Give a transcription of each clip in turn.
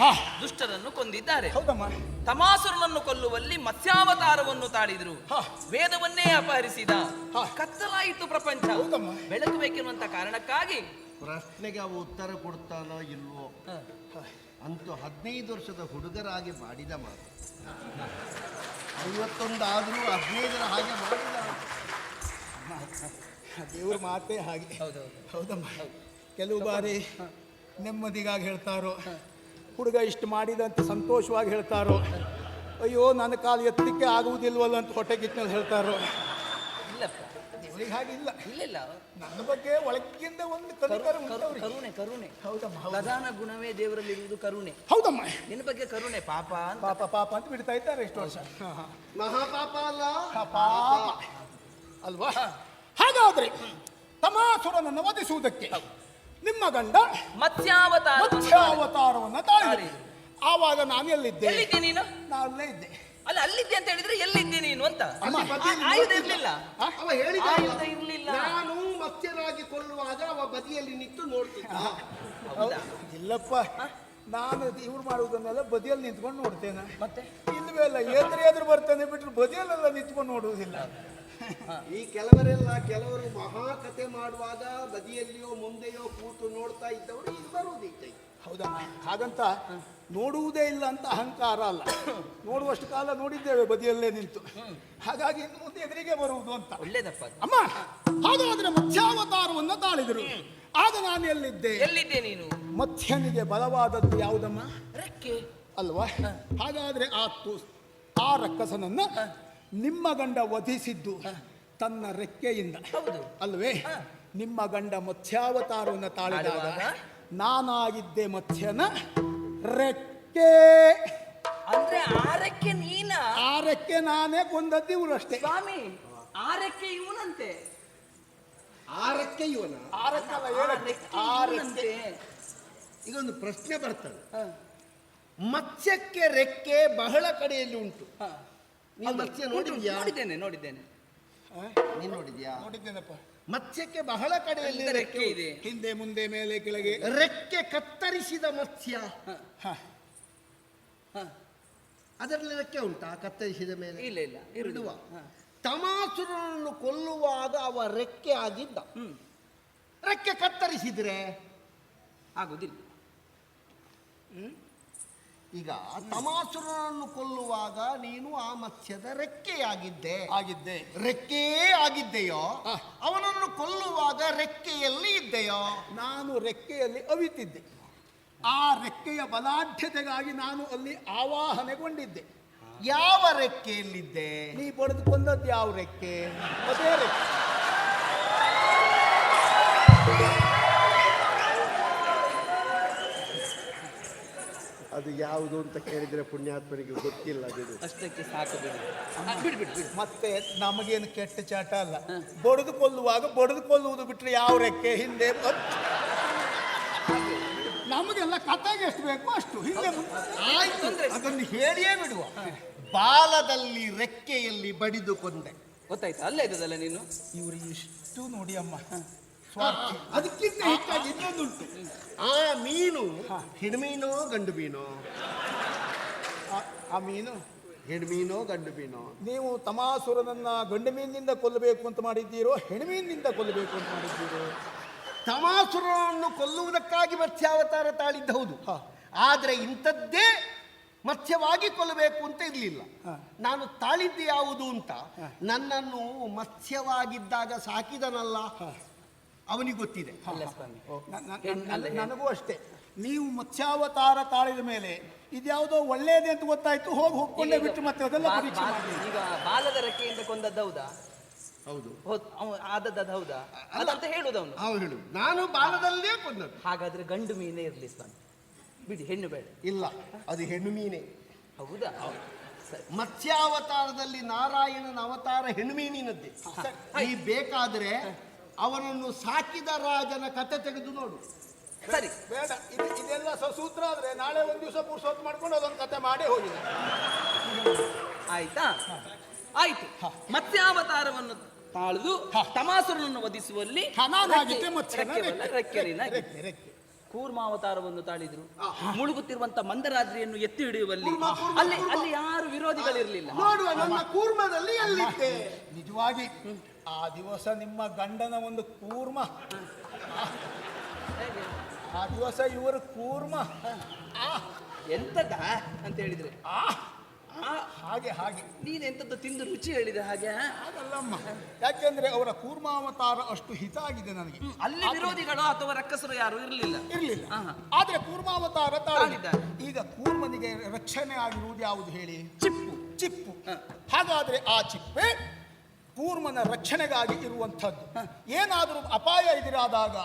ಹಾ. ದುಷ್ಟರನ್ನು ಕೊಂದಿದ್ದಾರೆ. ಹೌದಮ್ಮ. ತಮಾಸುರನನ್ನು ಕೊಲ್ಲುವಲ್ಲಿ ಮತ್ಸ್ಯಾವತಾರವನ್ನು ತಾಳಿದ್ರು. ಹಾ. ವೇದವನ್ನೇ ಅಪಹರಿಸಿದ. ಹಾ. ಕತ್ತಲಾಯಿತು ಪ್ರಪಂಚ. ಹೌದಮ್ಮ. ಬೆಳಕಬೇಕೆನ್ನುವಂತ ಕಾರಣಕ್ಕಾಗಿ. ಪ್ರಶ್ನೆಗೆ ಅವು ಉತ್ತರ ಕೊಡ್ತಾನೋ ಇಲ್ವೋ? ಅಂತೂ ಹದಿನೈದು ವರ್ಷದ ಹುಡುಗರಾಗಿ ಮಾಡಿದ ಮಾತು. ಐವತ್ತೊಂದು ಆದರೂ ಹದಿನೈದರ ಹಾಗೆ ಮಾಡಿದ ದೇವ್ರ ಮಾತೇ ಹಾಗೆ. ಹೌದೌದು. ಹೌದಮ್ಮ. ಕೆಲವು ಬಾರಿ ನೆಮ್ಮದಿಗಾಗಿ ಹೇಳ್ತಾರೋ? ಹುಡುಗ ಇಷ್ಟು ಮಾಡಿದಂತ ಸಂತೋಷವಾಗಿ ಹೇಳ್ತಾರೋ ಅಯ್ಯೋ ನನ್ನ ಕಾಲು ಎತ್ತಲಿಕ್ಕೆ ಆಗುವುದಿಲ್ವಲ್ಲ ಅಂತ ಹೊಟ್ಟೆ ಕಿಚ್ನಲ್ಲಿ ಹೇಳ್ತಾರೋ ಹಾಗಿಲ್ಲ. ಇಲ್ಲ ನನ್ನ ಬಗ್ಗೆ ಒಳಗಿಂದ ಒಂದು. ಕರುಣೆ. ಕರುಣೆ ಹೌದಮ್ಮ ಹೌದು. ಪ್ರಧಾನ ಗುಣವೇ ದೇವರಲ್ಲಿರುವುದು ಕರುಣೆ. ಹೌದಮ್ಮ. ನಿನ್ನ ಬಗ್ಗೆ ಕರುಣೆ ಪಾಪ ಅಂತ. ಪಾಪ ಪಾಪ ಅಂತ ಬಿಡ್ತಾ ಇದ್ದಾರೆ ಎಷ್ಟು ವರ್ಷ. ಮಹಾಪಾಪ ಅಲ್ಲ? ಪಾಪ ಅಲ್ವಾ? ಹಾಗಾದ್ರೆ ತಮಾಸುರನನ್ನು ವಧಿಸುವುದಕ್ಕೆ ನಿಮ್ಮ ಗಂಡ ಮತ್ಸ್ಯಾವತಾರ ಮತ್ಸ್ಯಾವತಾರವನ್ನ ತಾಳಿದ. ಆವಾಗ ನಾನು ಎಲ್ಲಿದ್ದೆ? ಎಲ್ಲಿದ್ದೆ ನೀನು? ನಾನು ಅಲ್ಲೇ ಇದ್ದೆ. ಅಲ್ಲ ಅಲ್ಲಿದ್ದೆ ಅಂತ ಹೇಳಿದ್ರೆ ಎಲ್ಲಿದ್ದೆ ನೀನು ಅಂತ? ಆಯುಧ. ಇರ್ಲಿಲ್ಲ. ಅವ ಹೇಳಿದ ಆಯುಧ ಇರ್ಲಿಲ್ಲ. ನಾನು ಮತ್ಸ್ಯರಾಗಿ ಕೊಲ್ಲುವಾಗ ಅವ ಬದಿಯಲ್ಲಿ ನಿಂತು ನೋಡ್ತಿದ್ದ. ಹೌದಾ? ಇಲ್ಲಪ್ಪ ನಾನು ಇವ್ರು ಮಾಡುವುದನ್ನೆಲ್ಲ ಬದಿಯಲ್ಲಿ ನಿಂತ್ಕೊಂಡು ನೋಡ್ತೇನೆ. ಮತ್ತೆ? ಇಲ್ವೇ ಅಲ್ಲ ಎದುರು ಎದುರು ಬರ್ತೇನೆ ಬಿಟ್ಟರು ಬದಿಯಲ್ಲೆಲ್ಲ ನಿಂತ್ಕೊಂಡು ನೋಡುವುದಿಲ್ಲ. ಈ ಕೆಲವರೆಲ್ಲ ಕೆಲವರು ಮಹಾಕತೆ ಮಾಡುವಾಗ ಬದಿಯಲ್ಲಿಯೋ ಮುಂದೆಯೋ ಕೂತು ನೋಡ್ತಾ ಇದ್ದವರು ಇದು ಬರುವುದಿಲ್ಲ ಹೌದಾ ಹಾಗಂತ ನೋಡುವುದೇ ಇಲ್ಲ ಅಂತ ಅಹಂಕಾರ ಅಲ್ಲ. ನೋಡುವಷ್ಟು ಕಾಲ ನೋಡಿದ್ದೇವೆ ಬದಿಯಲ್ಲೇ ನಿಂತು. ಹಾಗಾಗಿ ಇನ್ನು ಮುಂದೆ ಎದುರಿಗೆ ಬರುವುದು ಅಂತ. ಒಳ್ಳೇದಪ್ಪ. ಅಮ್ಮ ಹಾಗಾದ್ರೆ ಮಧ್ಯಾವತಾರವನ್ನು ತಾಳಿದರು. ಆಗ ನಾನು ಎಲ್ಲಿದ್ದೆ? ಎಲ್ಲಿದ್ದೆ ನೀನು? ಮಧ್ಯನಿಗೆ ಬಲವಾದದ್ದು ಯಾವುದಮ್ಮ? ರೆಕ್ಕೆ. ಅಲ್ವಾ? ಹಾಗಾದ್ರೆ ಆ ತು- ಆ ರಕ್ಕಸನನ್ನ ನಿಮ್ಮ ಗಂಡ ವಧಿಸಿದ್ದು ತನ್ನ ರೆಕ್ಕೆಯಿಂದ. ಹೌದು. ಅಲ್ವೇ? ನಿಮ್ಮ ಗಂಡ ಮತ್ಸ್ಯಾವತಾರವನ್ನು ತಾಳಿದಾಗ ನಾನಾಗಿದ್ದೆ ಮತ್ಸ್ಯನ ರೆಕ್ಕೆ. ಅಂದ್ರೆ ಆರಕ್ಕೆ ರೆಕ್ಕೆ ನೀನ? ಆ ರೆಕ್ಕೆ ನಾನೇ ಕೊಂದದ್ದು ಇವರು ಅಷ್ಟೇ. ಸ್ವಾಮಿ ಆರಕ್ಕೆ ರೆಕ್ಕೆ ಇವನಂತೆ. ಆರಕ್ಕೆ ಇವನ? ಆ ರೆಕ್ಕೆ ಅಲ್ಲ, ಆ ಏ ರೆಕ್ಕೆ ರೆಕ್ಕೆ? ಆ ರೆಕ್ಕೆ. ಇವನಂತೆ. ಈಗ ಒಂದು ಪ್ರಶ್ನೆ ಬರ್ತದೆ. ಮತ್ಸ್ಯಕ್ಕೆ ರೆಕ್ಕೆ ಬಹಳ ಕಡೆಯಲ್ಲಿ ಉಂಟು. ಹ. ಮತ್ಸ್ಯ ನೋಡಿದ್ಯಾ? ನೋಡಿದ್ದೇನೆ ನೋಡಿದ್ದೇನೆ. ನೀನ್ ನೋಡಿದ್ಯಾ? ನೋಡಿದ್ದೇನಪ್ಪ? ಮತ್ಸ್ಯಕ್ಕೆ ಬಹಳ ಕಡೆಯಲ್ಲಿ ರೆಕ್ಕೆ ಇದೆ. ಹಿಂದೆ ಮುಂದೆ ಮೇಲೆ ಕೆಳಗೆ ರೆಕ್ಕೆ. ಕತ್ತರಿಸಿದ ಮತ್ಸ್ಯ. ಹ. ಹ, ಅದರಲ್ಲಿ ರೆಕ್ಕೆ ಉಂಟಾ? ಕತ್ತರಿಸಿದ ಮೇಲೆ? ಇಲ್ಲ ಇಲ್ಲ. ಇರುಡುವ ತಮಾಸುರನನ್ನು ಕೊಲ್ಲುವಾಗ ಅವ ರೆಕ್ಕೆ ಆಗಿದ್ದ. ರೆಕ್ಕೆ ಕತ್ತರಿಸಿದ್ರೆ? ಆಗುದಿಲ್ಲ. ಈಗ ತಮಾಸುರನನ್ನು ಕೊಲ್ಲುವಾಗ ನೀನು ಆ ಮತ್ಸ್ಯದ ರೆಕ್ಕೆಯಾಗಿದ್ದೆ. ಆಗಿದ್ದೆ. ರೆಕ್ಕೆಯೇ ಆಗಿದ್ದೆಯೋ. ಅವನನ್ನು ಕೊಲ್ಲುವಾಗ ರೆಕ್ಕೆಯಲ್ಲಿ ಇದ್ದೆಯೋ? ನಾನು ರೆಕ್ಕೆಯಲ್ಲಿ ಅವಿತಿದ್ದೆ. ಆ ರೆಕ್ಕೆಯ ಬಲಾಢ್ಯತೆಗಾಗಿ ನಾನು ಅಲ್ಲಿ ಆವಾಹನೆಗೊಂಡಿದ್ದೆ. ಯಾವ ರೆಕ್ಕೆಯಲ್ಲಿದ್ದೆ? ನೀ ಪಡೆದುಕೊಂಡದ್ದು ಯಾವ ರೆಕ್ಕೆ? ಅದೇ ರೆಕ್ಕೆ. ಅದು ಯಾವುದು ಅಂತ ಕೇಳಿದ್ರೆ ಪುಣ್ಯಾತ್ಮರಿಗೆ ಗೊತ್ತಿಲ್ಲ ಅದು. ಅಷ್ಟಕ್ಕೆ ಸಾಕು ಬಿಡು. ಆ, ಬಿಡು ಬಿಡು ಬಿಡು. ಮತ್ತೆ ನಮಗೇನು ಕೆಟ್ಟ ಚಾಟ ಅಲ್ಲ. ಬಡದು ಕೊಲ್ಲುವಾಗ ಬಡದು ಕೊಲ್ಲುವುದು ಬಿಟ್ಟರೆ ಯಾವ ರೆಕ್ಕೆ? ಹಿಂದೆ ನಮಗೆಲ್ಲ ಕತೆಗೆ ಎಷ್ಟು ಬೇಕು ಅಷ್ಟು. ಹಿಂದೆ ಆಯ್ತು. ಅದನ್ನು ಹೇಳಿಯೇ ಬಿಡುವ. ಬಾಲದಲ್ಲಿ ರೆಕ್ಕೆಯಲ್ಲಿ ಬಡಿದು ಕೊಂದೆ ಗೊತ್ತಾಯ್ತು? ಅಲ್ಲೇ ಇದ್ದದಲ್ಲ ನೀನು? ಇವರು ಇಷ್ಟು ನೋಡಿ ಅಮ್ಮ. ಅದಕ್ಕಿಂತ ಹೆಚ್ಚಾಗಿ ಇನ್ನೊಂದುಂಟು ಆ ಮೀನು ಹೆಣ್ಮೀನೋ ಗಂಡು ಮೀನೋ? ಆ- ಆ ಮೀನು? ಹೆಣ್ಮೀನೋ ಗಂಡು ಮೀನೋ? ನೀವು ತಮಾಸುರನನ್ನ ಗಂಡು ಮೀನಿನಿಂದ ಕೊಲ್ಲಬೇಕು ಅಂತ ಮಾಡಿದ್ದೀರೋ ಹೆಣ್ಮೀನಿನಿಂದ ಕೊಲ್ಲಬೇಕು ಅಂತ ಮಾಡಿದ್ದೀರೋ? ತಮಾಸುರನನ್ನು ಕೊಲ್ಲುವುದಕ್ಕಾಗಿ ಮತ್ಸ್ಯಾವತಾರ ತಾಳಿದ್ದ ಹೌದು ಹಾ. ಆದರೆ ಇಂಥದ್ದೇ ಮತ್ಸ್ಯವಾಗಿ ಕೊಲ್ಲಬೇಕು ಅಂತ ಇರಲಿಲ್ಲ. ಹಾ. ನಾನು ತಾಳಿದ್ದು ಯಾವುದು ಅಂತ. ನನ್ನನ್ನು ಮತ್ಸ್ಯವಾಗಿದ್ದಾಗ ಸಾಕಿದನಲ್ಲ. ಅವನಿಗೆ ಗೊತ್ತಿದೆ. ನನಗೂ ಅಷ್ಟೇ. ನೀವು ಮತ್ಸ್ಯಾವತಾರ ತಾಳಿದ ಮೇಲೆ ಇದ್ಯಾವುದೋ ಒಳ್ಳೇದೇ ಅಂತ ಗೊತ್ತಾಯ್ತು ಹೋಗಿ ಹೋಗ್ಕೊಂಡೇ ಬಿಟ್ಟು ಮತ್ತೆ ಅದೆಲ್ಲ ಬಾ- ಪರೀಕ್ಷೆ ಮಾಡಿ. ಈಗ ಬಾಲದ ರೆಕ್ಕೆಯಿಂದ ಕೊಂದದ್ದು ಹೌದಾ? ಹೌದು. ಹೌದ್ ಅವ ಆದದ್ದು ಅದು ಹೌದಾ ಅದಂತ ಹೇಳುದು ಅವನು. ಅವ ಹೇಳು ನಾನು ಬಾಲದಲ್ಲೇ ಕೊಂದದ್ದು. ಹಾಗಾದ್ರೆ ಗಂಡು ಮೀನೇ ಇರಲಿ ಸ್ವಾಮಿ. ಬಿಡಿ ಹೆಣ್ಣು ಬೇಡ. ಇಲ್ಲ ಅದು ಹೆಣ್ಣು ಮೀನೇ. ಹೌದಾ? ಸರಿ ಮತ್ಸ್ಯಾವತಾರದಲ್ಲಿ ನಾರಾಯಣನ ಅವತಾರ ಹೆಣ್ಣು ಮೀನಿನದ್ದೇ. ಈ ಬೇಕಾದ್ರೆ ಅವನನ್ನು ಸಾಕಿದ ರಾಜನ ಕತೆ ತೆಗೆದು ನೋಡು. ಸರಿ. ಬೇಡ ಇದು ಇದೆಲ್ಲ ಸೂತ್ರ ಆದ್ರೆ ನಾಳೆ ಒಂದು ದಿವಸ ಪುರ್ಸೊತ್ತು ಮಾಡ್ಕೊಂಡು ಅದೊಂದು ಕತೆ ಮಾಡೇ ಹೋಗಿ ಆಯ್ತಾ? ಆಯ್ತು. ಮತ್ತೆ ಅವತಾರವನ್ನು ತಾಳ್ದು ತಮಾಸುರನನ್ನು ವಧಿಸುವಲ್ಲಿ ರೆಕ್ಕೆ. ರೆಕ್ಕೆ ರೆಕ್ಕೆ ರೆಕ್ಕೆ. ಕೂರ್ಮಾವತಾರವನ್ನು ತಾಳಿದ್ರು. ಮುಳುಗುತ್ತಿರುವಂತ ಮಂದರಾದ್ರಿಯನ್ನು ಎತ್ತಿ ಹಿಡಿಯುವಲ್ಲಿ ಅಲ್ಲಿ ಅಲ್ಲಿ ಯಾರು ವಿರೋಧಿಗಳಿರಲಿಲ್ಲ. ನೋಡುವ ನನ್ನ ಕೂರ್ಮದಲ್ಲಿ ಅಲ್ಲಿದ್ದೆ ನಿಜವಾಗಿ ಆ ದಿವಸ ನಿಮ್ಮ ಗಂಡನ ಒಂದು ಕೂರ್ಮ. ಆ ದಿವಸ ಇವರು ಕೂರ್ಮ. ಎಂತದ? ಅಂತ ಹೇಳಿದ್ರೆ. ಆ, ಹಾಗೆ ಹಾಗೆ. ನೀನ್ ಎಂತದ್ದು ತಿಂದು ರುಚಿ ಹೇಳಿದ ಹಾಗೆ ಹಾಗಲ್ಲಮ್ಮ. ಯಾಕೆಂದ್ರೆ ಅವರ ಕೂರ್ಮಾವತಾರ ಅಷ್ಟು ಹಿತ ಆಗಿದೆ ನನಗೆ ಅಲ್ಲಿ ವಿರೋಧಿಗಳು ಅಥವಾ ರಕ್ಕಸರು ಯಾರು ಇರಲಿಲ್ಲ. ಇರಲಿಲ್ಲ. ಆದ್ರೆ ಕೂರ್ಮಾವತಾರ ತಾಳಿದ್ದಾರೆ ತಾಳಿದ್ದಾರೆ. ಈಗ ಕೂರ್ಮನಿಗೆ ರಕ್ಷಣೆ ಆಗಿರುವುದು ಯಾವುದು ಹೇಳಿ? ಚಿಪ್ಪು. ಚಿಪ್ಪು. ಹಾಗಾದ್ರೆ ಆ ಚಿಪ್ಪೆ ಕೂರ್ಮನ ರಕ್ಷಣೆಗಾಗಿ ಇರುವಂಥದ್ದು. ಏನಾದರೂ ಅಪಾಯ ಎದುರಾದಾಗ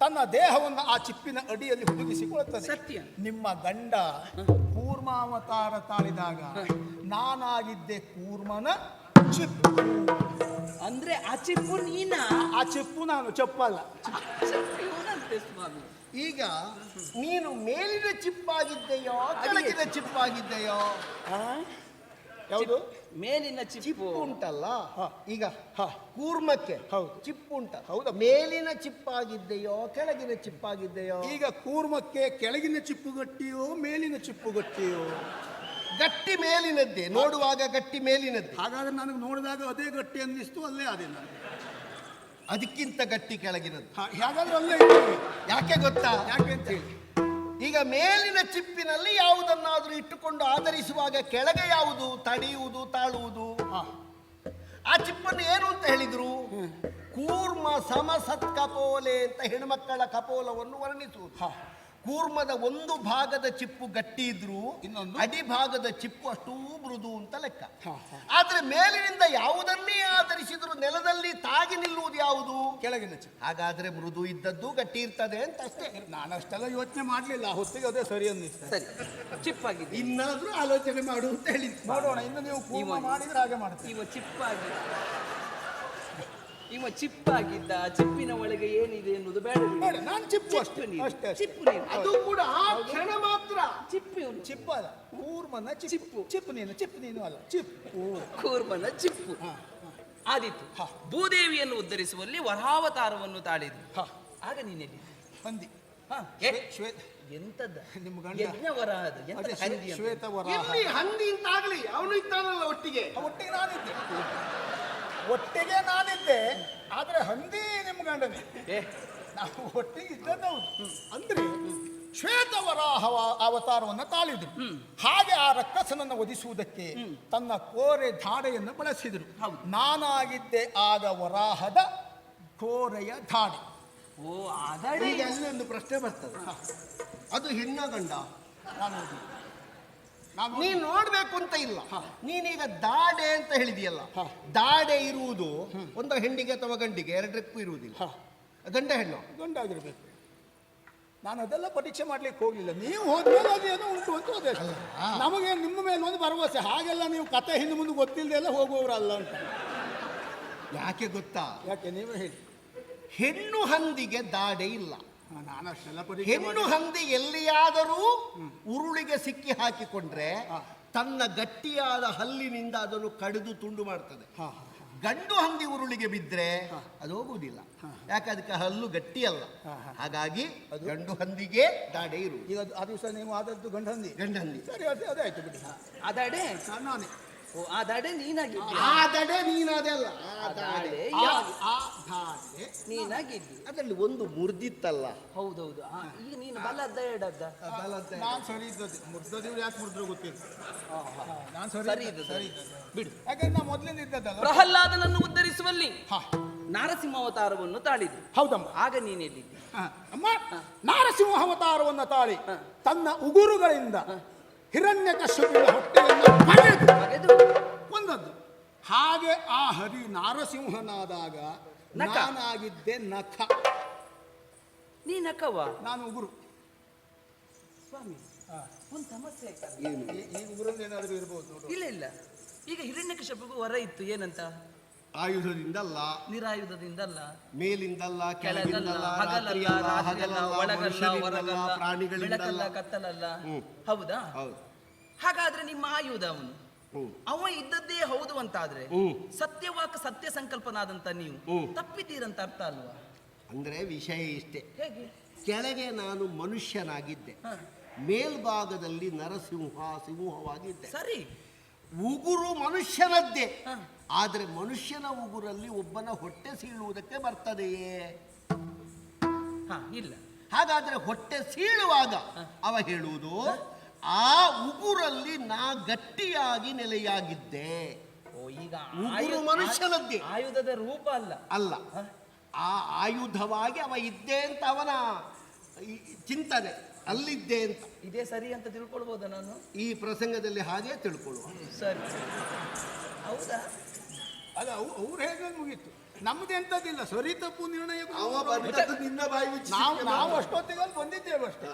ತನ್ನ ದೇಹವನ್ನು ಆ ಚಿಪ್ಪಿನ ಅಡಿಯಲ್ಲಿ ಹುದುಗಿಸಿಕೊಳ್ಳುತ್ತದೆ. ಸತ್ಯ. ನಿಮ್ಮ ಗಂಡ ಕೂರ್ಮಾವತಾರ ತಾಳಿದಾಗ ನಾನಾಗಿದ್ದೆ ಕೂರ್ಮನ ಚಿಪ್ಪು. ಅಂದ್ರೆ ಆ ಚಿಪ್ಪು ನೀನ? ಆ ಚಿಪ್ಪು ನಾನು ಚಪ್ಪಲ್ಲ. ಸ್ವಾಮಿ. ಈಗ ನೀನು ಮೇಲಿನ ಚಿಪ್ಪಾಗಿದ್ದೆಯೋ ಕೆಳಗಿನ ಚಿಪ್ಪಾಗಿದ್ದೆಯೋ? ಯಾವುದು? ಮೇಲಿನ ಚಿಪ್ಪು. ಉಂಟಲ್ಲ? ಹ. ಈಗ ಹ. ಕೂರ್ಮಕ್ಕೆ. ಹೌದು. ಚಿಪ್ಪು ಉಂಟ. ಹೌದಾ? ಮೇಲಿನ ಚಿಪ್ಪಾಗಿದ್ದೆಯೋ ಕೆಳಗಿನ ಚಿಪ್ಪಾಗಿದ್ದೆಯೋ? ಈಗ ಕೂರ್ಮಕ್ಕೆ ಕೆಳಗಿನ ಚಿಪ್ಪು ಗಟ್ಟಿಯೋ ಮೇಲಿನ ಚಿಪ್ಪು ಗಟ್ಟಿಯೋ? ಗಟ್ಟಿ ಮೇಲಿನದ್ದೇ. ನೋಡುವಾಗ ಗಟ್ಟಿ ಮೇಲಿನದ್ದೇ. ಹಾಗಾದ್ರೆ ನನಗೆ ನೋಡಿದಾಗ ಅದೇ ಗಟ್ಟಿ ಅನ್ನಿಸ್ತು ಅಲ್ಲೇ ಅದೇ ನಾನು ಅದಕ್ಕಿಂತ ಗಟ್ಟಿ ಕೆಳಗಿನದ್ದು. ಹಾಗಾದ್ರೆ ಅಲ್ಲೇ ಯಾಕೆ ಗೊತ್ತಾ? ಯಾಕೆ ಅಂತ ಹೇಳಿ. ಈಗ ಮೇಲಿನ ಚಿಪ್ಪಿನಲ್ಲಿ ಯಾವುದನ್ನಾದರೂ ಇಟ್ಟುಕೊಂಡು ಆಧರಿಸುವಾಗ ಕೆಳಗೆ ಯಾವುದು? ತಡೆಯುವುದು ತಾಳುವುದು? ಹಾ. ಆ ಚಿಪ್ಪನ್ನು ಏನು ಅಂತ ಹೇಳಿದ್ರು? ಕೂರ್ಮ ಸಮಸತ್ ಕಪೋಲೆ ಅಂತ ಹೆಣ್ಮಕ್ಕಳ ಕಪೋಲವನ್ನು ವರ್ಣಿಸುವುದು. ಹಾ. ಕೂರ್ಮದ ಒಂದು ಭಾಗದ ಚಿಪ್ಪು ಗಟ್ಟಿ ಇದ್ರು ಇನ್ನೊಂದು? ಅಡಿ ಭಾಗದ ಚಿಪ್ಪು ಅಷ್ಟೂ ಮೃದು ಅಂತ ಲೆಕ್ಕ. ಆದ್ರೆ ಮೇಲಿನಿಂದ ಯಾವುದನ್ನೇ ಆಧರಿಸಿದ್ರು ನೆಲದಲ್ಲಿ ತಾಗಿ ನಿಲ್ಲುವುದು ಯಾವುದು? ಕೆಳಗಿನ ಚಿಪ್ಪು. ಹಾಗಾದ್ರೆ ಮೃದು ಇದ್ದದ್ದು ಗಟ್ಟಿ ಇರ್ತದೆ ಅಂತ ಅಷ್ಟೇ. ನಾನು ಅಷ್ಟೆಲ್ಲ ಯೋಚನೆ ಮಾಡ್ಲಿಲ್ಲ ಹೊತ್ತಿಗೆ ಅದೇ ಸರಿ ಅನ್ನಿಸ್ತು. ಸರಿ ಚಿಪ್ಪಾಗಿದೆ. ಇನ್ನಾದ್ರೂ ಆಲೋಚನೆ ಮಾಡು ಅಂತ ಹೇಳಿ ಮಾಡೋಣ ಇನ್ನು ನೀವು ಕೂರ್ಮ ಮಾಡಿದ್ರೆ ಹಾಗೆ ಮಾಡ್ತೀವಿ. ಇವ ಚಿಪ್ಪಾಗಿ ಇವ ಚಿಪ್ಪಾಗಿದ್ದ ಚಿಪ್ಪಿನ ಒಳಗೆ ಏನಿದೆ ಎನ್ನುವುದು ಬೇಡ. ಬೇಡ, ನಾನು ಚಿಪ್ಪು ಚಿಪ್ಪು ಅಷ್ಟೇ ನೀನು. ಅಷ್ಟೇ ಅಷ್ಟೇ. ಚಿಪ್ಪು ನೀನು. ಅದು ಕೂಡ ಆ ಕ್ಷಣ ಮಾತ್ರ. ಚಿಪ್ಪು ಇವನು. ಚಿಪ್ಪು ಅಲ್ಲ ಕೂರ್ಮನ ಚಿಪ್ಪು. ಚಿಪ್ಪು. ನೀನು ಚಿಪ್ಪು ನೀನು ಅಲ್ಲ ಚಿಪ್ಪು. ಕೂರ್ಮನ ಚಿಪ್ಪು. ಹಾ, ಆದಿತ್ತು. ಹಾ. ಭೂದೇವಿಯನ್ನು ಉದ್ಧರಿಸುವಲ್ಲಿ ವರಾವತಾರವನ್ನು ತಾಳಿದ್ರು. ಹಾ. ಆಗ ನೀನೆಲ್ಲಿ? ಹಂದಿ. ಹಾ, ಹೇ ಶ್ವೇತ ಎಂತದ? ನಿಮ್ಮ ಗಂಡ. ಅದು ಎಂತದ ಅದೇ ಹಂದಿ ಅಂತ? ಶ್ವೇತವರಾಹ ಎಲ್ಲಿ ಹಂದಿ ಅಂತಾಗ್ಲಿ? ಅವನು ಇದ್ದಾನಲ್ಲ ಒಟ್ಟಿಗೆ. ಒಟ್ಟಿಗೆ ನಾನಿದ್ದೆ. ಒಟ್ಟಿಗೆ ನಾನಿದ್ದೆ ಆದ್ರೆ ಹಂದಿ ನಿಮ್ ಗಂಡನೆ. ನಾವು ಒಟ್ಟಿಗೆ ಇದ್ದದ್ದು ಅಂದ್ರೆ ಶ್ವೇತವರಾಹ ಅವತಾರವನ್ನು ತಾಳಿದ್ರು. ಹಾಗೆ ಆ ರಕ್ಕಸನನ್ನು ಒದಿಸುವುದಕ್ಕೆ ತನ್ನ ಕೋರೆ ಧಾಡೆಯನ್ನು ಬಳಸಿದರು. ನಾನಾಗಿದ್ದೆ ಆಗ ವರಾಹದ ಕೋರೆಯ ಧಾಡೆ. ಓ ಅದಡಿ ಅಲ್ಲಿ ಒಂದು ಪ್ರಶ್ನೆ ಬರ್ತದೆ. ಅದು ಹೆಣ್ಣ ಗಂಡ. ನಾನು. ನಾನು ನೋಡ್ಬೇಕು ಅಂತ ಇಲ್ಲ. ನೀನೀಗ ದಾಡೆ ಅಂತ ಹೇಳಿದೆಯಲ್ಲ. ಹ. ದಾಡೆ ಇರುವುದು ಒಂದು ಹೆಂಡಿಗೆ ಅಥವಾ ಗಂಡಿಗೆ ಎರಡಕ್ಕೂ ಇರುವುದಿಲ್ಲ. ಹ. ಗಂಡ ಹೆಣ್ಣು? ಗಂಡಾಗಿರ್ಬೇಕು. ನಾನು ಅದೆಲ್ಲ ಪರೀಕ್ಷೆ ಮಾಡ್ಲಿಕ್ಕೆ ಹೋಗಲಿಲ್ಲ. ನೀವು ಹೋದ್ಮೇಲೆ ಅದೇನೋ ಉಂಟು ಅಂತ ಹೋದೆ. ನಮಗೆ ನಿಮ್ಮ ಮೇಲೆ ಒಂದು ಭರವಸೆ. ಹಾಗೆಲ್ಲ ನೀವು ಕತೆ ಹಿಂದೆ ಮುಂದೆ ಗೊತ್ತಿಲ್ಲದೆ ಎಲ್ಲ ಹೋಗುವವರಲ್ಲ ಅಂತ. ಯಾಕೆ ಗೊತ್ತಾ? ಯಾಕೆ ನೀವು ಹೇಳಿ. ಹೆಣ್ಣು ಹಂದಿಗೆ ದಾಡೆ ಇಲ್ಲ. ನಾನು ಅಷ್ಟೆಲ್ಲ ಪರೀಕ್ಷೆ ಹೆಣ್ಣು ಹಂದಿ ಎಲ್ಲಿಯಾದರೂ ಉರುಳಿಗೆ ಸಿಕ್ಕಿ ಹಾಕಿಕೊಂಡ್ರೆ. ತನ್ನ ಗಟ್ಟಿಯಾದ ಹಲ್ಲಿನಿಂದ ಅದನ್ನು ಕಡಿದು ತುಂಡು ಮಾಡ್ತದೆ. ಗಂಡು ಹಂದಿ ಉರುಳಿಗೆ ಬಿದ್ದರೆ ಅದು ಹೋಗುವುದಿಲ್ಲ. ಯಾಕೆ ಅದಕ್ಕೆ ಹಲ್ಲು ಗಟ್ಟಿ ಅಲ್ಲ ಹ, ಹ. ಹಾಗಾಗಿ ಗಂಡು ಹಂದಿಗೆ ದಾಡೆ ಇರುವುದು. ಈಗ ಅದು- ಆ ದಿವಸ ನೀವು ಆದದ್ದು ಗಂಡು ಹಂದಿ. ಗಂಡು ಹಂದಿ. ಸರಿ ಅದೇ ಅದೇ ಆಯ್ತು ಬಿಡಿ. ಅದಡೆ ನಾನೇ ಓ ದಾಡೆ ನೀನಾಗಿದ್ದಿ ಆ ದಡೆ ನೀನದಲ್ಲ ಆ ದಾಡೆ ಆ ಆ ಧಾಡೆ ನೀನಾಗಿದ್ದಿ ಅದರಲ್ಲಿ ಒಂದು ಮುರಿದಿತ್ತಲ್ಲ. ಹೌದೌದು ಆ, ಈಗ ನೀನು ಬಲದ್ದ ಎಡದ್ದ. ನಾನು ಸರಿ ಇದ್ದದ್ದು. ಮುರ್ದದಿವ್ರು ಯಾಕೆ ಮುರಿದ್ರು ಗೊತ್ತಿಲ್ಲ. ನಾನು ಸರಿ ಸರಿ ಇದ್ದದ್ದು, ಇದ್ದದ್ದು. ಸರಿ ಇದ್ದದ್ದು. ಬಿಡು. ಯಾಕಂದ್ರೆ ನಾ ಮೊದಲಿಂದ ಇದ್ದದ್ದಲ್ಲ. ಪ್ರಹ್ಲಾದನನ್ನು ಉದ್ಧರಿಸುವಲ್ಲಿ ಹಾ. ನಾರಸಿಂಹಾವತಾರವನ್ನು ತಾಳಿದ್ರು ಹೌದಮ್ಮ. ಆಗ ನೀನೆಲ್ಲಿದ್ದಿ ಹ, ಅಮ್ಮ ನಾರಸಿಂಹ ಅವತಾರವನ್ನು ತಾಳಿ ತನ್ನ ಉಗುರುಗಳಿಂದ ಹಿರಣ್ಯ ಹೊಟ್ಟೆಯನ್ನು ಪಡೆದು. ಹಾಗೆ ಆ ಹರಿ ನಾರಸಿಂಹನಾದಾಗ ನಾನಾಗಿದ್ದೆ ನಖ. ನೀ ನಖವ? ನಾನು ಉಗುರು. ಸ್ವಾಮಿ. ಒಂದು ಸಮಸ್ಯೆ? ಈ ಈ ಉಗುರಲ್ಲಿ ಏನಾದರೂ ಇರ್ಬೋದು ನೋಡು. ಇಲ್ಲ ಇಲ್ಲ. ಈಗ ಹಿರಣ್ಯಕಶಪಿಗೂ ವರ ಇತ್ತು ಏನಂತ? ಆಯುಧದಿಂದಲ್ಲ ನಿರಾಯುಧದಿಂದಲ್ಲ. ಮೇಲಿಂದಲ್ಲ ಕೆಳಗಿಂದಲ್ಲ ಹಗಲಲ್ಲ ರಾತ್ರಿಯಲ್ಲ, ರಾತ್ರಿಯಲ್ಲ ಹಗಲಲ್ಲ, ಒಳಗಲ್ಲ ಮನುಷ್ಯರಿಂದಲ್ಲ, ಹೊರಗಲ್ಲ ಪ್ರಾಣಿಗಳಿಂದಲ್ಲ. ಕತ್ತಲಲ್ಲ. ಹೌದಾ? ಹೌದು. ಹಾಗಾದ್ರೆ ನಿಮ್ಮ ಆಯುಧ ಅವನು. ಅವ ಇದ್ದದ್ದೇ ಹೌದು ಅಂತಾದ್ರೆ. ಸತ್ಯವಾಕ ಸತ್ಯ ಸಂಕಲ್ಪನಾದಂತ ನೀವು. ತಪ್ಪಿದ್ದೀರಂತ ಅರ್ಥ ಅಲ್ವಾ? ಅಂದ್ರೆ ವಿಷಯ ಇಷ್ಟೇ. ಕೆಳಗೆ ನಾನು ಮನುಷ್ಯನಾಗಿದ್ದೆ. ಮೇಲ್ಭಾಗದಲ್ಲಿ ನರಸಿಂಹ ಸಿಂಹವಾಗಿದ್ದೆ. ಸರಿ. ಉಗುರು ಮನುಷ್ಯನದ್ದೇ. ಆದರೆ ಮನುಷ್ಯನ ಉಗುರಲ್ಲಿ ಒಬ್ಬನ ಹೊಟ್ಟೆ ಸೀಳುವುದಕ್ಕೆ ಬರ್ತದೆಯೇ? ಹಾ ಇಲ್ಲ. ಹಾಗಾದ್ರೆ ಹೊಟ್ಟೆ ಸೀಳುವಾಗ ಅವ ಹೇಳುವುದು ಆ ಉಗುರಲ್ಲಿ ನಾ ಗಟ್ಟಿಯಾಗಿ ನೆಲೆಯಾಗಿದ್ದೆ. ಓ ಈಗ ಉಗುರು ಮನುಷ್ಯನದ್ದೇ. ಆಯುಧದ ರೂಪ ಅಲ್ಲ. ಅಲ್ಲ. ಆ ಆಯುಧವಾಗಿ ಅವ ಇದ್ದೆ ಅಂತ ಅವನ ಈ- ಚಿಂತನೆ ಅಲ್ಲಿದ್ದೆ ಅಂತ. ಇದೇ ಸರಿ ಅಂತ ತಿಳ್ಕೊಳ್ಬೋದಾ ನಾನು? ಈ ಪ್ರಸಂಗದಲ್ಲಿ ಹಾಗೆ ತಿಳ್ಕೊಳ್ಳುವ. ಸರಿ. ಹೌದಾ? ಅಲ್ಲ ಅವ್ ಅವ್ರು ಹೇಗೆ ಮುಗೀತು. ನಮ್ದು ಎಂತದಿಲ್ಲ ಸರಿ ತಪ್ಪು ನಿರ್ಣಯ ಅವ ಬಂದದ್ದು ನಿನ್ನ ಬಾಯಿ ಮುಚ್ಚಿ ನಾವು ನಾವು. ಅಷ್ಟೊತ್ತಿಗೆ ಬಂದಿದ್ದೇವೆ ಅಷ್ಟೇ.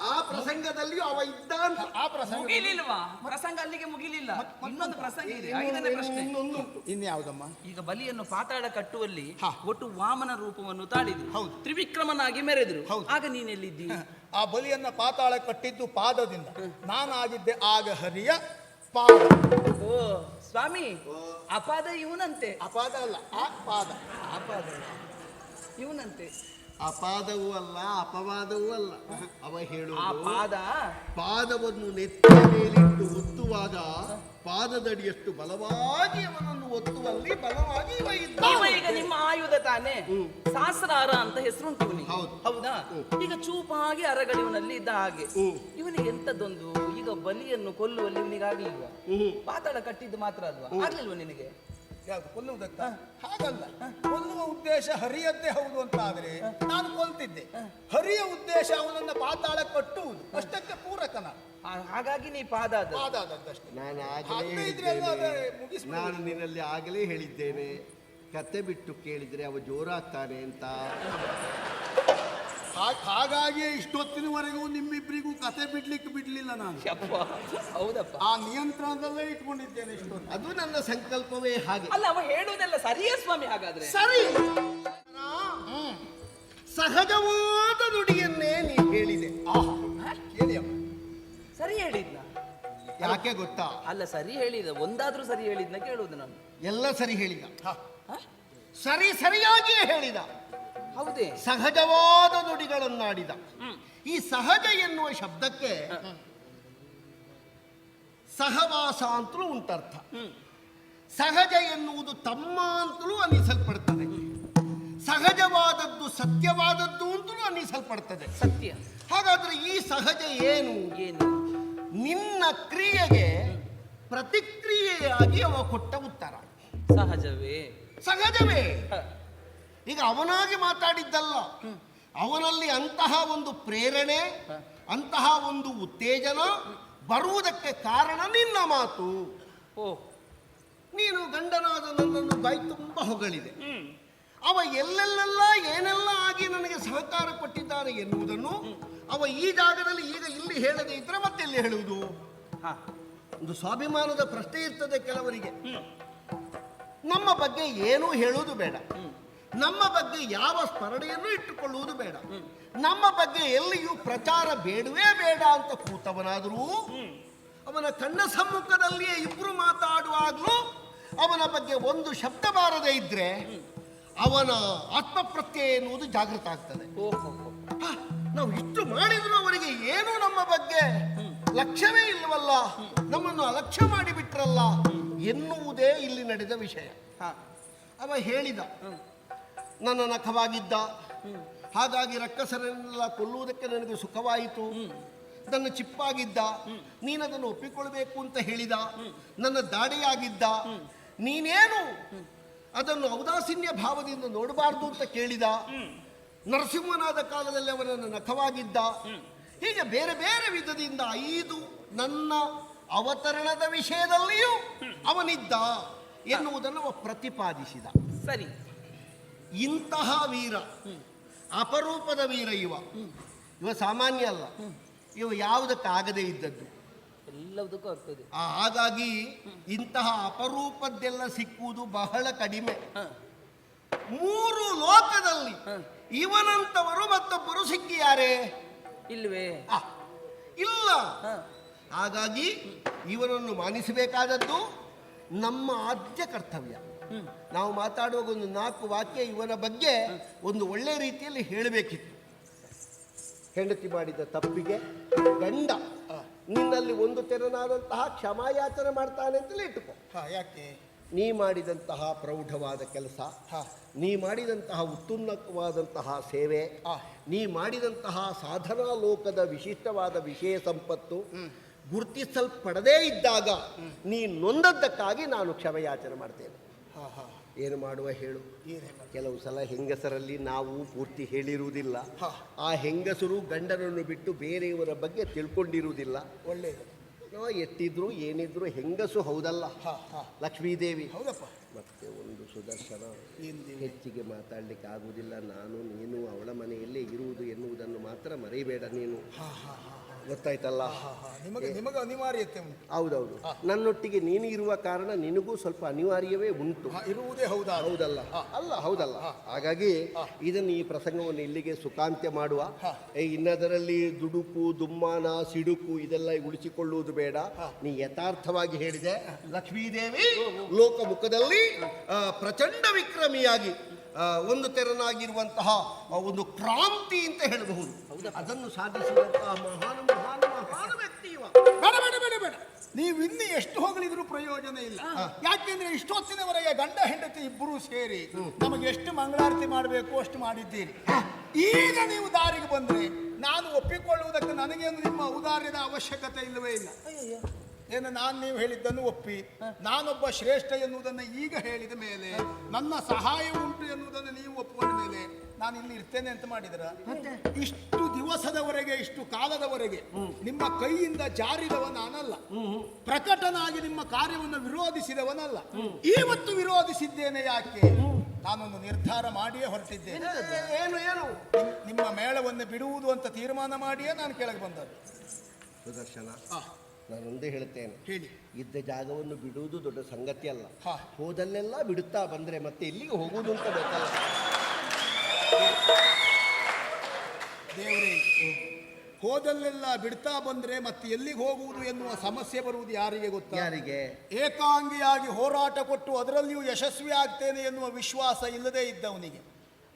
ಆ ಪ್ರಸಂಗದಲ್ಲಿ ಅವ ಇದ್ದ ಅಂತ. ಆ ಪ್ರಸಂಗ ಮುಗಿಲಿಲ್ವಾ? ಪ್ರಸಂಗ ಅಲ್ಲಿಗೆ ಮುಗಿಲಿಲ್ಲ. ಇನ್ನೊಂದು ಪ್ರಸಂಗ ಇದೆ. ಐದನೇ ಪ್ರಶ್ನೆ. ಇನ್ನೊಂದುಂಟು. ಇನ್ಯಾವುದಮ್ಮ? ಈಗ ಬಲಿಯನ್ನು ಪಾತಾಳ ಕಟ್ಟುವಲ್ಲಿ ಹಾ. ಒಟ್ಟು ವಾಮನ ರೂಪವನ್ನು ತಾಳಿದ್ರು. ಹೌದು. ತ್ರಿವಿಕ್ರಮನಾಗಿ ಮೆರೆದ್ರು. ಆಗ ನೀನೆಲ್ಲಿದ್ದಿ? ಆ ಬಲಿಯನ್ನ ಪಾತಾಳ ಕಟ್ಟಿದ್ದು ಪಾದದಿಂದ. ನಾನಾಗಿದ್ದೆ ಆಗ ಹರಿಯ ಪಾದ. ಓ. ಸ್ವಾಮಿ ಅಪಾದ ಇವನಂತೆ. ಅಪಾದ ಅಲ್ಲ ಅಪಾದ ಪಾದ ಅಪಾದ ಇವನಂತೆ. ಅಪಾದವೂ ಅಲ್ಲ ಅಪವಾದವೂ ಅಲ್ಲ. ಅವ ಆ ಹೇಳುವುದು ಪಾದ? ಪಾದವನ್ನು ನೆತ್ತಿಯ ಮೇಲಿಟ್ಟು ಒತ್ತುವಾಗ ಪಾದದಡಿಯಷ್ಟು ಬಲವಾಗಿ ಅವನನ್ನು ಒತ್ತುವಲ್ಲಿ ಬಲವಾಗಿ ಇವ ಇದ್ದ ಇವ ಈಗ ನಿಮ್ಮ ಆಯುಧ ತಾನೆ. ಹ್ಮ್. ಸಹಸ್ರಾರ ಅಂತ ಹೆಸರುಂಟು ಹೌದು. ಹೌದಾ? ಈಗ ಚೂಪಾಗಿ ಅರಗಳಿವನಲ್ಲಿ ಇದ್ದ ಹಾಗೆ. ಹ್ಮ್. ಇವನಿಗೆ ಎಂತದೊಂದು ಈಗ ಬಲಿಯನ್ನು ಕೊಲ್ಲುವಲ್ಲಿ ಇವನಿಗೆ ಆಗ್ಲಿಲ್ವಾ ಪಾತಾಳ ಕಟ್ಟಿದ್ದು ಮಾತ್ರ ಅಲ್ವಾ? ಆಗ್ಲಿಲ್ವಾ ನಿನಗೆ? ಯಾವುದು ಕೊಲ್ಲುವುದಕ್ಕ? ಹಾಗಲ್ಲ. ಕೊಲ್ಲುವ ಉದ್ದೇಶ ಹರಿಯದ್ದೇ ಹೌದು ಅಂತ ಆದ್ರೆ ನಾನು ಕೊಲ್ತಿದ್ದೆ. ಹರಿಯ ಉದ್ದೇಶ ಅವನನ್ನ ಪಾತಾಳ ಕಟ್ಟುವುದು. ಅಷ್ಟಕ್ಕೆ ಪೂರಕನ. ಹಾಗಾಗಿ ನೀ ಪಾದ ಆದ ಪಾದ ಆದದ್ದಷ್ಟೇ ನಾನು ಆಗಲೇ ಹೇಳಿದ್ದೇನೆ. ನಾನು ನಿನ್ನಲ್ಲಿ ಆಗಲೇ ಹೇಳಿದ್ದೇನೆ. ಕತೆ ಬಿಟ್ಟು ಕೇಳಿದ್ರೆ ಅವ ಜೋರಾಗ್ತಾನೆ ಅಂತ. ಹಾಗ್- ಹಾಗಾಗಿಯೇ ಇಷ್ಟೊತ್ತಿನವರೆಗೂ ನಿಮ್ಮಿಬ್ಬರಿಗೂ ಕತೆ ಬಿಡ್ಲಿಕ್ಕೆ ಬಿಡ್ಲಿಲ್ಲ ನಾನು. ಯಪ್ಪ ಹೌದಪ್ಪ. ಆ ನಿಯಂತ್ರಣದಲ್ಲೇ ಇಟ್ಕೊಂಡಿದ್ದೇನೆ ಇಷ್ಟೊತ್ತು. ಅದು ನನ್ನ ಸಂಕಲ್ಪವೇ ಹಾಗೆ. ಅಲ್ಲ ಅವ ಹೇಳುವುದೆಲ್ಲ ಸರಿಯೇ ಸ್ವಾಮಿ ಹಾಗಾದ್ರೆ? ಸರಿ. ಸಹಜವಾದ ನುಡಿಯನ್ನೇ ನೀ ಹೇಳಿದೆ. ಸರಿ ಹೇಳಿದ್ನ. ಯಾಕೆ ಗೊತ್ತಾ? ಅಲ್ಲ ಸರಿ ಹೇಳಿದ ಒಂದಾದ್ರೂ ಸರಿ ಹೇಳಿದ್ನ ಕೇಳುವುದು ನಾನು. ಎಲ್ಲ ಸರಿ ಹೇಳಿದ. ಹ? ಸರಿ ಸರಿಯಾಗಿಯೇ ಹೇಳಿದ. ಹೌದೇ. ಸಹಜವಾದ ನುಡಿಗಳನ್ನಾಡಿದ. ಈ ಸಹಜ ಎನ್ನುವ ಶಬ್ದಕ್ಕೆ ಸಹವಾಸ ಅಂತಲೂ ಉಂಟರ್ಥ. ಸಹಜ ಎನ್ನುವುದು ತಮ್ಮ ಅಂತಲೂ ಅನ್ನಿಸಲ್ಪಡ್ತದೆ ಸಹಜವಾದದ್ದು ಸತ್ಯವಾದದ್ದು ಅಂತಲೂ ಅನ್ನಿಸಲ್ಪಡ್ತದೆ ಸತ್ಯ. ಹಾಗಾದ್ರೆ ಈ ಸಹಜ ಏನು? ಏನು? ನಿನ್ನ ಕ್ರಿಯೆಗೆ ಪ್ರತಿಕ್ರಿಯೆಯಾಗಿ ಅವ ಕೊಟ್ಟ ಉತ್ತರ. ಸಹಜವೇ? ಸಹಜವೇ. ಈಗ ಅವನಾಗಿ ಮಾತಾಡಿದ್ದಲ್ಲ. ಅವನಲ್ಲಿ ಅಂತಹ ಒಂದು ಪ್ರೇರಣೆ ಅಂತಹ ಒಂದು ಉತ್ತೇಜನ ಬರುವುದಕ್ಕೆ ಕಾರಣ ನಿನ್ನ ಮಾತು. ಓ. ನೀನು ಗಂಡನಾದ ನನ್ನನ್ನು ಬಾಯಿ ತುಂಬ ಹೊಗಳಿದೆ. ಅವ ಎಲ್ಲೆಲ್ಲೆಲ್ಲ ಏನೆಲ್ಲ ಆಗಿ ನನಗೆ ಸಹಕಾರ ಕೊಟ್ಟಿದ್ದಾನೆ ಎನ್ನುವುದನ್ನು ಅವ ಈ ಜಾಗದಲ್ಲಿ ಈಗ ಇಲ್ಲಿ ಹೇಳದೇ ಇದ್ರೆ ಮತ್ತೆ ಎಲ್ಲಿ ಹೇಳುವುದು ಒಂದು ಸ್ವಾಭಿಮಾನದ ಪ್ರಶ್ನೆ ಇರ್ತದೆ ಕೆಲವರಿಗೆ. ನಮ್ಮ ಬಗ್ಗೆ ಏನೂ ಹೇಳುವುದು ಬೇಡ. ನಮ್ಮ ಬಗ್ಗೆ ಯಾವ ಸ್ಮರಣೆಯನ್ನು ಇಟ್ಟುಕೊಳ್ಳುವುದು ಬೇಡ. ನಮ್ಮ ಬಗ್ಗೆ ಎಲ್ಲಿಯೂ ಪ್ರಚಾರ ಬೇಡವೇ ಬೇಡ ಅಂತ ಕೂತವನಾದರೂ ಅವನ ಕಣ್ಣ ಸಮ್ಮುಖದಲ್ಲಿಯೇ ಇಬ್ಬರು ಮಾತಾಡುವಾಗಲೂ ಅವನ ಬಗ್ಗೆ ಒಂದು ಶಬ್ದ ಬಾರದೇ ಇದ್ರೆ ಅವನ ಆತ್ಮಪ್ರತ್ಯಯ ಎನ್ನುವುದು ಜಾಗೃತ ಆಗ್ತದೆ. ನಾವು ಇಷ್ಟು ಮಾಡಿದ್ರು ಅವರಿಗೆ ಏನು ನಮ್ಮ ಬಗ್ಗೆ ಲಕ್ಷ್ಯವೇ ಇಲ್ಲವಲ್ಲ ನಮ್ಮನ್ನು ಅಲಕ್ಷ್ಯ ಮಾಡಿಬಿಟ್ರಲ್ಲ ಎನ್ನುವುದೇ ಇಲ್ಲಿ ನಡೆದ ವಿಷಯ. ಹಾ. ಅವ ಹೇಳಿದ ನನ್ನ ನಖವಾಗಿದ್ದ ಹಾಗಾಗಿ ರಕ್ಕಸರನ್ನೆಲ್ಲ ಕೊಲ್ಲುವುದಕ್ಕೆ ನನಗೆ ಸುಖವಾಯಿತು. ನನ್ನ ಚಿಪ್ಪಾಗಿದ್ದ. ನೀನದನ್ನು ಒಪ್ಪಿಕೊಳ್ಬೇಕು ಅಂತ ಹೇಳಿದ. ನನ್ನ ದಾಡಿಯಾಗಿದ್ದ. ನೀನೇನು ಅದನ್ನು ಔದಾಸೀನ್ಯ ಭಾವದಿಂದ ನೋಡಬಾರ್ದು ಅಂತ ಕೇಳಿದ. ನರಸಿಂಹನಾದ ಕಾಲದಲ್ಲಿ ಅವನನ್ನು ನಖವಾಗಿದ್ದ. ಹೀಗೆ ಬೇರೆ ಬೇರೆ ವಿಧದಿಂದ ಐದು ನನ್ನ ಅವತರಣದ ವಿಷಯದಲ್ಲಿಯೂ ಅವನಿದ್ದ ಎನ್ನುವುದನ್ನು ಪ್ರತಿಪಾದಿಸಿದ. ಸರಿ. ಇಂತಹ ವೀರ. ಅಪರೂಪದ ವೀರ ಇವ. ಇವ ಸಾಮಾನ್ಯ ಅಲ್ಲ. ಇವ ಯಾವುದಕ್ಕಾಗದೇ ಇದ್ದದ್ದು. ಎಲ್ಲದಕ್ಕೂ ಆಗ್ತದೆ ಹಾಗಾಗಿ ಇಂತಹ ಅಪರೂಪದ್ದೆಲ್ಲ ಸಿಕ್ಕುವುದು ಬಹಳ ಕಡಿಮೆ. ಮೂರು ಲೋಕದಲ್ಲಿ. ಇವನಂತವರು ಮತ್ತೊಬ್ಬರು ಸಿಕ್ಕಿಯಾರೆ ಇಲ್ವೇ? ಇಲ್ಲ. ಹಾಗಾಗಿ ಇವನನ್ನು ಮಾನಿಸಬೇಕಾದದ್ದು ನಮ್ಮ ಆದ್ಯ ಕರ್ತವ್ಯ. ನಾವು ಮಾತಾಡುವಾಗ ಒಂದು ನಾಲ್ಕು ವಾಕ್ಯ ಇವರ ಬಗ್ಗೆ ಒಂದು ಒಳ್ಳೆ ರೀತಿಯಲ್ಲಿ ಹೇಳಬೇಕಿತ್ತು. ಹೆಂಡತಿ ಮಾಡಿದ ತಪ್ಪಿಗೆ ಗಂಡ ನಿನ್ನಲ್ಲಿ ಒಂದು ತೆರನಾದಂತಹ ಕ್ಷಮಾಯಾಚನೆ ಮಾಡ್ತಾನೆ ಅಂತಲೇ ಇಟ್ಟುಕೋ. ಹಾ ಯಾಕೆ? ನೀ ಮಾಡಿದಂತಹ ಪ್ರೌಢವಾದ ಕೆಲಸ ಹಾ. ನೀ ಮಾಡಿದಂತಹ ಉತ್ತುನ್ನತವಾದಂತಹ ಸೇವೆ. ನೀ ಮಾಡಿದಂತಹ ಸಾಧನಾ ಲೋಕದ ವಿಶಿಷ್ಟವಾದ ವಿಷಯ ಸಂಪತ್ತು ಗುರುತಿಸಲ್ಪಡದೇ ಇದ್ದಾಗ ನೀ ನೊಂದದ್ದಕ್ಕಾಗಿ ನಾನು ಕ್ಷಮೆಯಾಚನೆ ಮಾಡ್ತೇನೆ. ಏನು ಮಾಡುವ ಹೇಳು. ಕೆಲವು ಸಲ ಹೆಂಗಸರಲ್ಲಿ ನಾವು ಪೂರ್ತಿ ಹೇಳಿರುವುದಿಲ್ಲ. ಆ ಹೆಂಗಸರು ಗಂಡನನ್ನು ಬಿಟ್ಟು ಬೇರೆಯವರ ಬಗ್ಗೆ ತಿಳ್ಕೊಂಡಿರುವುದಿಲ್ಲ. ಒಳ್ಳೆಯದು ಎತ್ತಿದ್ರು ಏನಿದ್ರು ಹೆಂಗಸು ಹೌದಲ್ಲ. ಲಕ್ಷ್ಮೀದೇವಿ. ಹೌದಪ್ಪ. ಮತ್ತೆ ಒಂದು ಸುದರ್ಶನ? ಹೆಚ್ಚಿಗೆ ಮಾತಾಡ್ಲಿಕ್ಕೆ ಆಗುವುದಿಲ್ಲ. ನಾನು ನೀನು ಅವಳ ಮನೆಯಲ್ಲೇ ಇರುವುದು ಎನ್ನುವುದನ್ನು ಮಾತ್ರ ಮರೆಯಬೇಡ ನೀನು. ಗೊತ್ತಾಯ್ತಲ್ಲ? ನಿಮಗೆ ನಿಮಗೆ ಅನಿವಾರ್ಯತೆ ಉಂಟು. ಹೌದೌದು. ನನ್ನೊಟ್ಟಿಗೆ ನೀನು ಇರುವ ಕಾರಣ ನಿನಗೂ ಸ್ವಲ್ಪ ಅನಿವಾರ್ಯವೇ ಉಂಟು. ಇರುವುದೇ ಹೌದಾ? ಹೌದಲ್ಲ. ಅಲ್ಲ ಹೌದಲ್ಲ. ಹಾಗಾಗಿ ಇದನ್ನು ಈ ಪ್ರಸಂಗವನ್ನು ಇಲ್ಲಿಗೆ ಸುಖಾಂತ್ಯ ಮಾಡುವ. ಇನ್ನದರಲ್ಲಿ ದುಡುಕು ದುಮ್ಮಾನ ಸಿಡುಕು ಇದೆಲ್ಲ ಉಳಿಸಿಕೊಳ್ಳುವುದು ಬೇಡ. ನೀ ಯಥಾರ್ಥವಾಗಿ ಹೇಳಿದೆ. ಲಕ್ಷ್ಮೀದೇವಿ ಲೋಕಮುಖದಲ್ಲಿ ಪ್ರಚಂಡ ವಿಕ್ರಮಿಯಾಗಿ ಒಂದು ತೆರನಾಗಿರುವಂತಹ ಒಂದು ಕ್ರಾಂತಿ ಅಂತ ಹೇಳಬಹುದು. ಅದನ್ನು ಸಾಧಿಸಿದಂತಹ ಮಹಾನ್ ಮಹಾನ್ ನೀವು ಇನ್ನು ಎಷ್ಟು ಹೊಗಳಿದ್ರು ಪ್ರಯೋಜನ ಇಲ್ಲ. ಯಾಕೆಂದ್ರೆ ಇಷ್ಟೊತ್ತಿನವರೆಗೆ ಗಂಡ ಹೆಂಡತಿ ಇಬ್ಬರು ಸೇರಿ ನಮಗೆ ಎಷ್ಟು ಮಂಗಳಾರತಿ ಮಾಡಬೇಕು ಅಷ್ಟು ಮಾಡಿದ್ದೀರಿ. ಈಗ ನೀವು ದಾರಿಗೆ ಬಂದ್ರೆ ನಾನು ಒಪ್ಪಿಕೊಳ್ಳುವುದಕ್ಕೆ ನನಗೇನು ನಿಮ್ಮ ಉದಾರ್ಯದ ಅವಶ್ಯಕತೆ ಇಲ್ಲವೇ ಇಲ್ಲ. ಏನು ನಾನು ನೀವು ಹೇಳಿದ್ದನ್ನು ಒಪ್ಪಿ ನಾನೊಬ್ಬ ಶ್ರೇಷ್ಠ ಎನ್ನುವುದನ್ನು ಈಗ ಹೇಳಿದ ಮೇಲೆ ನನ್ನ ಸಹಾಯ ಉಂಟು ಎನ್ನುವುದನ್ನು ನೀವು ಒಪ್ಪುವ ಮೇಲೆ ನಾನು ಇಲ್ಲಿ ಇರ್ತೇನೆ ಅಂತ ಮಾಡಿದ್ರ? ಇಷ್ಟು ದಿವಸದವರೆಗೆ ಇಷ್ಟು ಕಾಲದವರೆಗೆ ನಿಮ್ಮ ಕೈಯಿಂದ ಜಾರಿದವ ನಾನಲ್ಲ ಪ್ರಕಟನಾಗಿ ನಿಮ್ಮ ಕಾರ್ಯವನ್ನು ವಿರೋಧಿಸಿದವನಲ್ಲ. ಇವತ್ತು ವಿರೋಧಿಸಿದ್ದೇನೆ ಯಾಕೆ? ನಾನೊಂದು ನಿರ್ಧಾರ ಮಾಡಿಯೇ ಹೊರಟಿದ್ದೇನೆ. ಏನು ಏನು? ನಿಮ್ಮ ಮೇಳವನ್ನು ಬಿಡುವುದು ಅಂತ ತೀರ್ಮಾನ ಮಾಡಿಯೇ ನಾನು ಕೆಳಗೆ ಬಂದದ್ದು. ಸುದರ್ಶನ ನಾನೊಂದೇ ಹೇಳುತ್ತೇನೆ. ಹೇಳಿ. ಇದ್ದ ಜಾಗವನ್ನು ಬಿಡುವುದು ದೊಡ್ಡ ಸಂಗತಿ ಅಲ್ಲ. ಹಾ. ಹೋದಲ್ಲೆಲ್ಲ ಬಿಡುತ್ತಾ ಬಂದರೆ ಮತ್ತೆ ಎಲ್ಲಿಗೆ ಹೋಗುವುದು ಅಂತ ಗೊತ್ತಲ್ಲ. ದೇವರೇ ಹೋದಲ್ಲೆಲ್ಲ ಬಿಡ್ತಾ ಬಂದ್ರೆ ಮತ್ತೆ ಎಲ್ಲಿಗೆ ಹೋಗುವುದು ಎನ್ನುವ ಸಮಸ್ಯೆ ಬರುವುದು ಯಾರಿಗೆ ಗೊತ್ತಾ? ಯಾರಿಗೆ? ಏಕಾಂಗಿಯಾಗಿ ಹೋರಾಟ ಕೊಟ್ಟು ಅದರಲ್ಲಿಯೂ ಯಶಸ್ವಿ ಆಗ್ತೇನೆ ಎನ್ನುವ ವಿಶ್ವಾಸ ಇಲ್ಲದೇ ಇದ್ದವನಿಗೆ.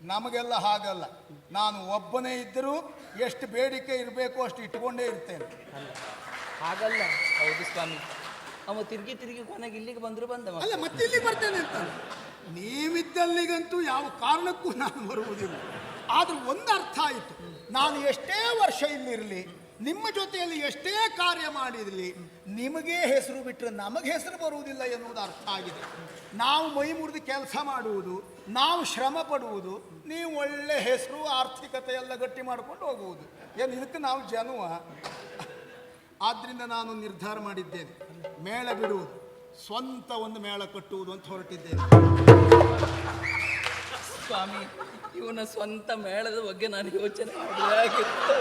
ನಮಗೆಲ್ಲ ಹಾಗಲ್ಲ. ನಾನು ಒಬ್ಬನೇ ಇದ್ದರೂ ಎಷ್ಟು ಬೇಡಿಕೆ ಇರಬೇಕು ಅಷ್ಟು ಇಟ್ಕೊಂಡೇ ಇರ್ತೇನೆ. ಹಾಗಲ್ಲ. ಹೌದು ಸ್ವಾಮಿ. ಅವ ತಿರುಗಿ ತಿರುಗಿ ಕೊನೆಗೆ ಇಲ್ಲಿಗೆ ಬಂದ್ರು ಬಂದ ಅಲ್ಲ, ಮತ್ತೆ ಇಲ್ಲಿ ಬರ್ತೇನೆ ಅಂತ. ನೀವಿದ್ದಲ್ಲಿಗಂತೂ ಯಾವ ಕಾರಣಕ್ಕೂ ನಾನು ಬರುವುದಿಲ್ಲ. ಆದ್ರೆ ಒಂದು ಅರ್ಥ ಆಯಿತು. ನಾನು ಎಷ್ಟೇ ವರ್ಷ ಇಲ್ಲಿರಲಿ, ನಿಮ್ಮ ಜೊತೆಯಲ್ಲಿ ಎಷ್ಟೇ ಕಾರ್ಯ ಮಾಡಿರಲಿ, ನಿಮಗೆ ಹೆಸರು ಬಿಟ್ಟರೆ ನಮಗೆ ಹೆಸರು ಬರುವುದಿಲ್ಲ ಎನ್ನುವುದು ಅರ್ಥ ಆಗಿದೆ. ನಾವು ಮೈ ಮುರಿದು ಕೆಲಸ ಮಾಡುವುದು, ನಾವು ಶ್ರಮ ಪಡುವುದು, ನೀವು ಒಳ್ಳೆ ಹೆಸರು ಆರ್ಥಿಕತೆ ಎಲ್ಲ ಗಟ್ಟಿ ಮಾಡ್ಕೊಂಡು ಹೋಗುವುದು. ಏನು, ಇದಕ್ಕೆ ನಾವು ಜನುವ? ಆದ್ರಿಂದ ನಾನು ನಿರ್ಧಾರ ಮಾಡಿದ್ದೇನೆ. ಮೇಳ ಬಿಡುವುದು. ಸ್ವಂತ ಒಂದು ಮೇಳ ಕಟ್ಟುವುದು ಅಂತ ಹೊರಟಿದ್ದೇನೆ. ಸ್ವಾಮಿ ಇವನ ಸ್ವಂತ ಮೇಳದ ಬಗ್ಗೆ ನಾನು ಯೋಚನೆ ಮಾಡಿದಾಗಿತ್ತು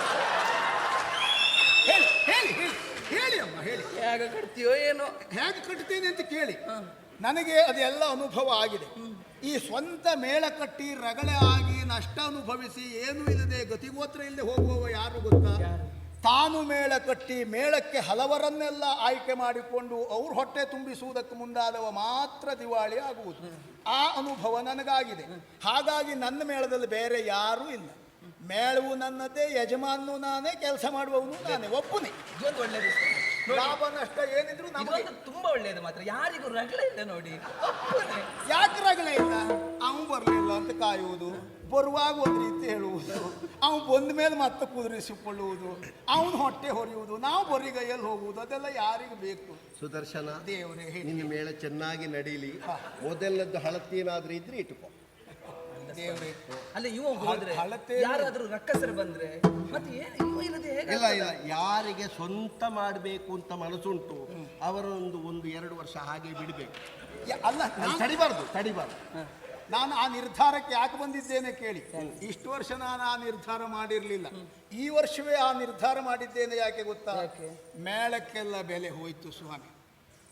ಹೇಳಿ ಹೇಳಿ ಹೇಳಿ ಹೇಳಿ ಅಮ್ಮ ಹೇಳಿ. ಹೇಗೆ ಕಟ್ತೀಯೋ ಏನೋ. ಹೇಗೆ ಕಟ್ತೀನಿ ಅಂತ ಕೇಳಿ. ನನಗೆ ಅದೆಲ್ಲ ಅನುಭವ ಆಗಿದೆ. ಈ ಸ್ವಂತ ಮೇಳ ಕಟ್ಟಿ ರಗಳೆ ಆಗಿ ನಷ್ಟ ಅನುಭವಿಸಿ ಏನೂ ಇಲ್ಲದೆ ಗತಿಗೋತ್ರ ಇಲ್ಲದೆ ಹೋಗುವವ ಯಾರು ಗೊತ್ತಾ? ತಾನು ಮೇಳ ಕಟ್ಟಿ ಮೇಳಕ್ಕೆ ಹಲವರನ್ನೆಲ್ಲ ಆಯ್ಕೆ ಮಾಡಿಕೊಂಡು ಅವ್ರ ಹೊಟ್ಟೆ ತುಂಬಿಸುವುದಕ್ಕೆ ಮುಂದಾದವ ಮಾತ್ರ ದಿವಾಳಿ ಆಗುವುದು. ಆ ಅನುಭವ ನನಗಾಗಿದೆ. ಹಾಗಾಗಿ ನನ್ನ ಮೇಳದಲ್ಲಿ ಬೇರೆ ಯಾರೂ ಇಲ್ಲ. ಮೇಳವು ನನ್ನದೇ ಯಜಮಾನನು ನಾನೇ ಕೆಲಸ ಮಾಡುವವನು ನಾನೇ ಒಪ್ಪುನೆ ಇದೊಂದು ಸ್ವಾಮಿ. ಲಾಭ ನಷ್ಟ ಏನಿದ್ರು ನಮಗೆ. ತುಂಬಾ ಒಳ್ಳೆಯದು ಮಾತ್ರ. ಯಾರಿಗೂ ರಗಳೆ ಇಲ್ಲ ನೋಡಿ. ಯಾಕೆ ರಗಳೆ ಇಲ್ಲ? ಅವನು ಬರಲಿಲ್ಲ ಅಂತ ಕಾಯುವುದು. ಬರುವಾಗ ಒಂದು ರೀತಿ ಹೇಳುವುದು. ಅವನು ಬಂದ ಮೇಲೆ ಮತ್ತೆ ಕುದುರಿಸಿಕೊಳ್ಳುವುದು. ಅವನು ಹೊಟ್ಟೆ ಹೊರೆಯುವುದು. ನಾವು ಬರಿಗೈಯಲ್ಲಿ ಹೋಗುವುದು. ಅದೆಲ್ಲ ಯಾರಿಗೆ ಬೇಕು? ಸುದರ್ಶನ ದೇವರೇ ನಿನ್ನ ಮೇಳ ಚೆನ್ನಾಗಿ ನಡೀಲಿ. ಮೊದಲದ್ದು ಹಳತ್ತೇನಾದ್ರೂ ಇದ್ರೆ ಇಟ್ಕೋ. ದೇವರೇ. ಅಲ್ಲ ಇವ ಹೋದ್ರೆ ಹಳತೆ- ಯಾರಾದ್ರೂ ರಕ್ಕಸರು ಬಂದ್ರೆ ಮತ್ತೆ ಏನು ಇವ ಇಲ್ಲದೆ ಹೇಗೆ ಇಲ್ಲ ಇಲ್ಲ. ಯಾರಿಗೆ ಸ್ವಂತ ಮಾಡಬೇಕು ಅಂತ ಮನಸ್ಸುಂಟು ಅವರೊಂದು ಒಂದು ಎರಡು ವರ್ಷ ಹಾಗೆ ಬಿಡಬೇಕು. ಅಲ್ಲ ತಡಿಬಾರ್ದು ತಡಿಬಾರ್ದು. ನಾನು ಆ ನಿರ್ಧಾರಕ್ಕೆ ಯಾಕೆ ಬಂದಿದ್ದೇನೆ ಕೇಳಿ. ಇಷ್ಟು ವರ್ಷ ನಾನು ಆ ನಿರ್ಧಾರ ಮಾಡಿರಲಿಲ್ಲ. ಈ ವರ್ಷವೇ ಆ ನಿರ್ಧಾರ ಮಾಡಿದ್ದೇನೆ ಯಾಕೆ ಗೊತ್ತಾ? ಮೇಳಕ್ಕೆಲ್ಲ ಬೆಲೆ ಹೋಯ್ತು ಸ್ವಾಮಿ.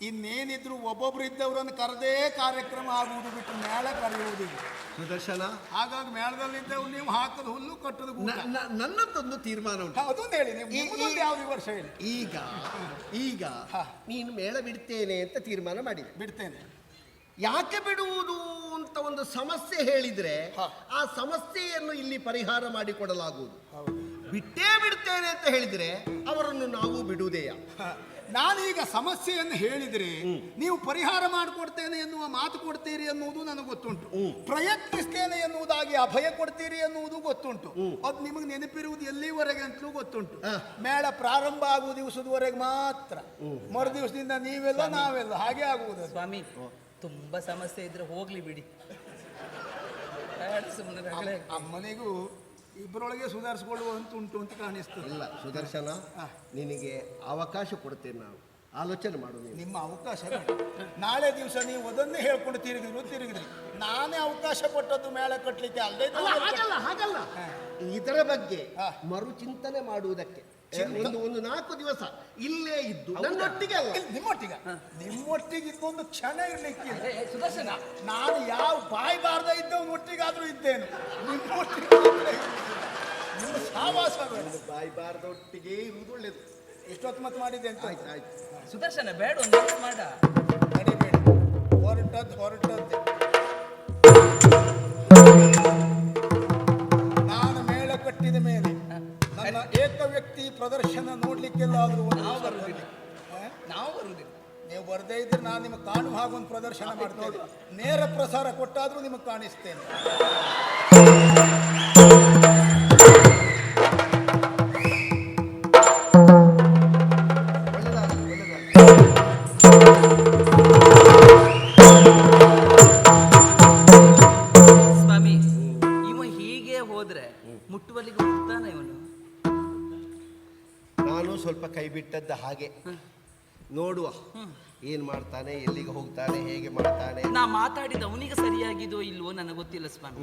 ಇನ್ನೇನಿದ್ರು ಒಬ್ಬೊಬ್ರು ಇದ್ದವರನ್ನು ಕರೆದೇ ಕಾರ್ಯಕ್ರಮ ಆಗುವುದು ಬಿಟ್ಟು ಮೇಳ ಕರೆಯುವುದಿಲ್ಲ ಸುದರ್ಶನ? ಹಾಗಾಗಿ ಮೇಳದಲ್ಲಿದ್ದವ್ರು ನೀವು ಹಾಕದ ಹುಲ್ಲು ಕಟ್ಟದ ನನ್ನದೊಂದು ತೀರ್ಮಾನ ಉಂಟು. ಅದೊಂದು ಹೇಳಿ ನೀವು. ಯಾವ ವರ್ಷ ಹೇಳಿ. ಈಗ ಈಗ ಹಾ. ನೀನು ಮೇಳ ಬಿಡ್ತೇನೆ ಅಂತ ತೀರ್ಮಾನ ಮಾಡಿದೆ. ಬಿಡ್ತೇನೆ. ಯಾಕೆ ಬಿಡುವುದು ಅಂತ ಒಂದು ಸಮಸ್ಯೆ ಹೇಳಿದ್ರೆ ಆ ಸಮಸ್ಯೆಯನ್ನು ಇಲ್ಲಿ ಪರಿಹಾರ ಮಾಡಿಕೊಡಲಾಗುವುದು. ಬಿಟ್ಟೇ ಬಿಡ್ತೇನೆ ಅಂತ ಹೇಳಿದ್ರೆ ಅವರನ್ನು ನಾವು ಬಿಡುವುದೇಯ ನಾನೀಗ ಸಮಸ್ಯೆಯನ್ನು ಹೇಳಿದ್ರೆ ನೀವು ಪರಿಹಾರ ಮಾಡಿಕೊಡ್ತೇನೆ ಎನ್ನುವ ಮಾತು ಕೊಡ್ತೀರಿ ಎನ್ನುವುದು ನನಗೆ ಗೊತ್ತುಂಟು. ಪ್ರಯತ್ನಿಸ್ತೇನೆ ಎನ್ನುವುದಾಗಿ ಅಭಯ ಕೊಡ್ತೀರಿ ಎನ್ನುವುದು ಗೊತ್ತುಂಟು. ಅದು ನಿಮಗೆ ನೆನಪಿರುವುದು ಎಲ್ಲಿವರೆಗೆ ಅಂತಲೂ ಗೊತ್ತುಂಟು. ಮೇಳ ಪ್ರಾರಂಭ ಆಗುವ ದಿವಸದವರೆಗೆ ಮಾತ್ರ. ಮರು ದಿವಸದಿಂದ ನೀವೆಲ್ಲ ನಾವೆಲ್ಲ ಹಾಗೆ ಆಗುವುದು. ಸ್ವಾಮಿ ತುಂಬಾ ಸಮಸ್ಯೆ ಇದ್ರೆ ಹೋಗ್ಲಿ ಬಿಡಿ. ಸುಮ್ಮನೆ ರಗಳೆ. ಅಮ್ಮನಿಗೂ ಇಬ್ಬರೊಳಗೆ ಸುಧಾರಿಸಿಕೊಳ್ಳುವಂತ ಉಂಟು ಅಂತ ಕಾಣಿಸ್ತದೆ ಇಲ್ಲ ಸುದರ್ಶನ ನಿನಗೆ ಅವಕಾಶ ಕೊಡ್ತೇನೆ ನಾವು ಆಲೋಚನೆ ಮಾಡು ನೀನು. ನಿಮ್ಮ ಅವಕಾಶ ಬೇಡ. ನಾಳೆ ದಿವಸ ನೀವು ಅದನ್ನೇ ಹೇಳ್ಕೊಂಡು ತಿರುಗಿದ್ರು ತಿರುಗಿದ್ರಿ. ನಾನೇ ಅವಕಾಶ ಕೊಟ್ಟದ್ದು ಮೇಳ ಕಟ್ಟಲಿಕ್ಕೆ ಅಲ್ಲದೆ ಅಲ್ಲ ಹಾಗಲ್ಲ ಹಾಗಲ್ಲ. ಇದರ ಬಗ್ಗೆ ಹಾ. ಮರುಚಿಂತನೆ ಮಾಡುವುದಕ್ಕೆ ಒಂದು ಒಂದು ನಾಲ್ಕು ದಿವಸ ಇಲ್ಲೇ ಇದ್ದು ನನ್ನೊಟ್ಟಿಗೆ ಅಲ್ಲ. ಇಲ್ಲಿ ನಿಮ್ಮೊಟ್ಟಿಗೆ. ನಿಮ್ಮೊಟ್ಟಿಗೆ ಇದ್ದೊಂದು ಕ್ಷಣ ಇರ್ಲಿಕ್ಕೆ ಸುದರ್ಶನ. ನಾನು ಯಾವ ಬಾಯಿ ಬಾರ್ದ ಇದ್ದವನ ಒಟ್ಟಿಗಾದ್ರೂ ಇದ್ದೇನೆ? ನಿಮ್ಮೊಟ್ಟಿಗೆ ಇಲ್ಲ. ನಿಮ್ಮ ಸಾವಾಸ. ಬಾಯಿ ಬಾರದೊಟ್ಟಿಗೆ ಇರುವುದು ಒಳ್ಳೇದು ಎಷ್ಟೊತ್ತು ಮತ್ತೆ ಮಾಡಿದೆ ಅಂತ? ಆಯ್ತು ಆಯ್ತು. ಸುದರ್ಶನ ಬೇಡ ಒಂದು ಮಾಡ. ಬೇಡ. ಹೊರಟದ್ದು ಹೊರಟದ್ದು. ನಾನು ಮೇಳ ಕಟ್ಟಿದ ಮೇಲೆ ನನ್ನ ಏಕ ವ್ಯಕ್ತಿ ಪ್ರದರ್ಶನ ನೋಡ್ಲಿಕ್ಕೆಲ್ಲಾದ್ರೂ ಒಂದು ನಾವು ಬರುವುದಿಲ್ಲ. ನಾವು ಬರುವುದಿಲ್ಲ. ನೀವು ಬರದೇ ಇದ್ರೆ ನಾನು ನಿಮಗೆ ಕಾಣುವ ಹಾಗೊಂದು ಪ್ರದರ್ಶನ ಮಾಡ್ತೇನೆ. ನೇರ ಪ್ರಸಾರ ಕೊಟ್ಟಾದ್ರೂ ನಿಮಗೆ ಕಾಣಿಸ್ತೇನೆ. ಸ್ವಾಮಿ ಇವ ಹೀಗೆ ಹೋದ್ರೆ ಮುಟ್ಟುವಲ್ಲಿಗೆ ಸ್ವಲ್ಪ ಕೈ ಬಿಟ್ಟದ್ದ ಹಾಗೆ. ನೋಡುವ. ಏನ್ ಮಾಡ್ತಾನೆ ಎಲ್ಲಿಗೆ ಹೋಗ್ತಾನೆ ಹೇಗೆ ಮಾಡ್ತಾನೆ. ನಾ ಮಾತಾಡಿದ ಅವನಿಗೆ ಸರಿಯಾಗಿದೋ ಇಲ್ವೋ ನನಗೆ ಗೊತ್ತಿಲ್ಲ ಸ್ವಾಮಿ.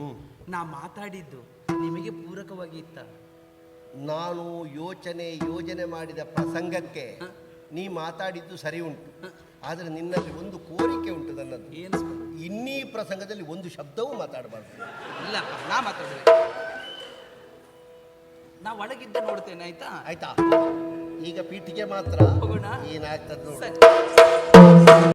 ನಾ ಮಾತಾಡಿದ್ದು ನಿಮಗೆ ಪೂರಕವಾಗಿ ಇತ್ತ. ನಾನು ಯೋಚನೆ ಯೋಜನೆ ಮಾಡಿದ ಪ್ರಸಂಗಕ್ಕೆ ನೀ ಮಾತಾಡಿದ್ದು ಸರಿ ಉಂಟು. ಆದರೆ ನಿನ್ನಲ್ಲಿ ಒಂದು ಕೋರಿಕೆ ಉಂಟು ನನ್ನದು. ಏನು? ಇನ್ನೀ ಪ್ರಸಂಗದಲ್ಲಿ ಒಂದು ಶಬ್ದವೂ ಮಾತಾಡಬಾರ್ದು. ಇಲ್ಲ ನಾ ಮಾತಾಡಬೇಕು. ನಾ ಒಳಗಿದ್ದ ನೋಡ್ತೇನೆ ಆಯ್ತಾ? ಆಯ್ತಾ? ಈಗ ಪೀಠಿಗೆ ಮಾತ್ರ? ಏನಾಗ್ತದೆ ನೋಡು